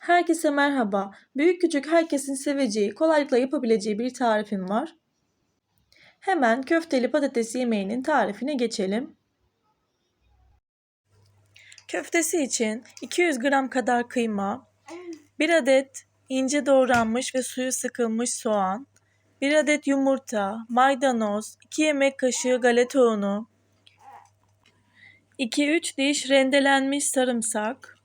Herkese merhaba. Büyük küçük herkesin seveceği, kolaylıkla yapabileceği bir tarifim var. Hemen köfteli patates yemeğinin tarifine geçelim. Köftesi için 200 gram kadar kıyma, 1 adet ince doğranmış ve suyu sıkılmış soğan, 1 adet yumurta, maydanoz, 2 yemek kaşığı galeta unu, 2-3 diş rendelenmiş sarımsak,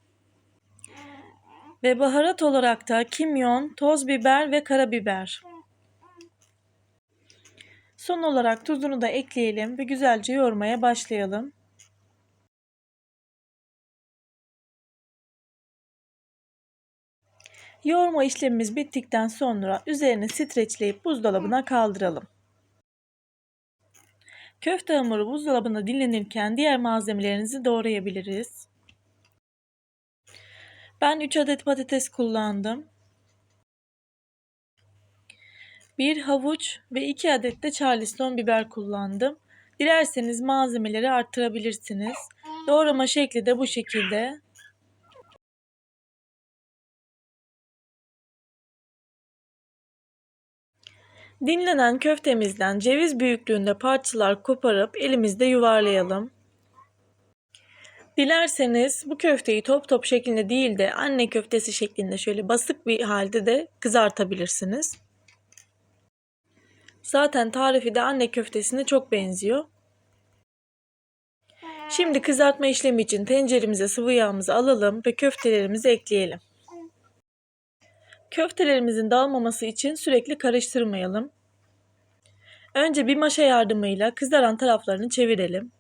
ve baharat olarak da kimyon, toz biber ve karabiber. Son olarak tuzunu da ekleyelim ve güzelce yoğurmaya başlayalım. Yoğurma işlemimiz bittikten sonra üzerini streçleyip buzdolabına kaldıralım. Köfte hamuru buzdolabında dinlenirken diğer malzemelerinizi doğrayabiliriz. Ben 3 adet patates kullandım. 1 havuç ve 2 adet de charleston biber kullandım. Dilerseniz malzemeleri arttırabilirsiniz. Doğrama şekli de bu şekilde. Dinlenen köftemizden ceviz büyüklüğünde parçalar koparıp elimizde yuvarlayalım. Dilerseniz bu köfteyi top top şeklinde değil de anne köftesi şeklinde şöyle basık bir halde de kızartabilirsiniz. Zaten tarifi de anne köftesine çok benziyor. Şimdi kızartma işlemi için tenceremize sıvı yağımızı alalım ve köftelerimizi ekleyelim. Köftelerimizin dağılmaması için sürekli karıştırmayalım. Önce bir maşa yardımıyla kızaran taraflarını çevirelim.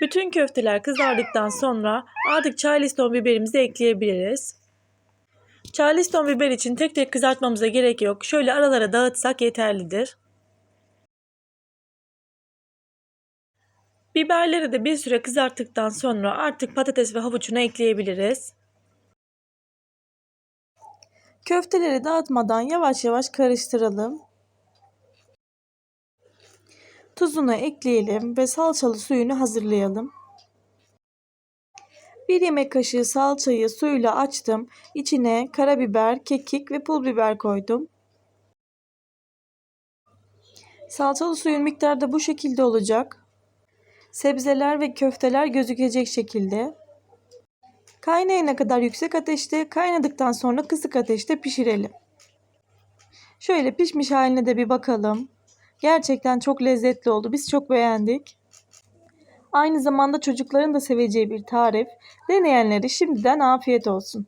Bütün köfteler kızardıktan sonra artık charleston biberimizi ekleyebiliriz. Charleston biber için tek tek kızartmamıza gerek yok. Şöyle aralara dağıtsak yeterlidir. Biberleri de bir süre kızarttıktan sonra artık patates ve havuçunu ekleyebiliriz. Köfteleri dağıtmadan yavaş yavaş karıştıralım. Tuzunu ekleyelim ve salçalı suyunu hazırlayalım. Bir yemek kaşığı salçayı suyla açtım. İçine karabiber, kekik ve pul biber koydum. Salçalı suyun miktarı da bu şekilde olacak. Sebzeler ve köfteler gözükecek şekilde. Kaynayana kadar yüksek ateşte, kaynadıktan sonra kısık ateşte pişirelim. Şöyle pişmiş haline de bir bakalım. Gerçekten çok lezzetli oldu. Biz çok beğendik. Aynı zamanda çocukların da seveceği bir tarif. Deneyenleri şimdiden afiyet olsun.